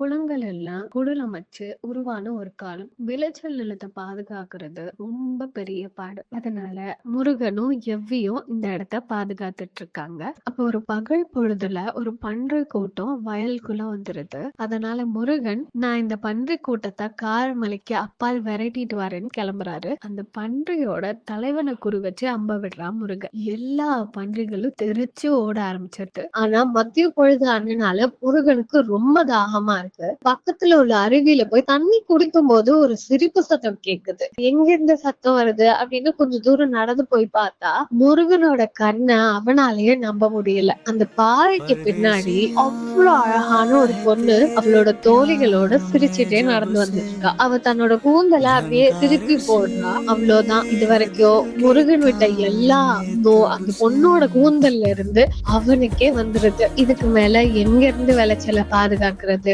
குளங்கள் எல்லாம் குடல் அமைச்சு உருவான ஒரு காலம். விளைச்சல் நிலத்தை பாதுகாக்கிறது ரொம்ப பெரிய பாடு. அதனால முருகனும் எவ்வியும் இந்த இடத்த பாதுகாத்துட்டு இருக்காங்க அப்ப ஒரு பகல் பொழுதுல ஒரு பன்றி கூட்டம் வயலுக்குள்ள வந்துருது. அதனால முருகன் நான் இந்த பன்றி கூட்டத்தை காரமலைக்கு அப்பால் விரட்டிட்டு வரேன்னு கிளம்புறாரு. அந்த பன்றியோட தலைவனை குறி வச்சு அம்ப விடுறான் முருகன். எல்லா பன்றிகளும் தெரிச்சு ஓட ஆரம்பிச்சிருது. ஆனா மத்திய பொழுது ஆனனால முருகனுக்கு ரொம்ப தாகமா இருக்கு. பக்கத்துல உள்ள அருவியில போய் தண்ணி குடிக்கும் போது ஒரு சிரிப்பு சத்தம் கேக்குது. எங்க இருந்து சத்தம் வருது? அப்படின்னு கொஞ்சம் தூரம் நடந்து போய் பார்த்தா முருகனோட கண்ணை அவனாலேயே நம்ப முடியல. அந்த பாறைக்கு பின்னாடி அவ்வளவு அழகான ஒரு பொண்ணு அவளோட தோழிகளோட சிரிச்சுட்டே நடந்து வந்திருக்கா. அவ தன்னோட கூந்தலை அப்படியே திருப்பி போடுறா. அவ்வளவுதான் இது வரைக்கும் முருகன் விட்ட எல்லா அந்த பொண்ணோட கூந்தல்ல இருந்து அவனுக்கே வந்துருது. இதுக்கு மேல எங்க இருந்து விளைச்சலை பாதுகாக்கிறது?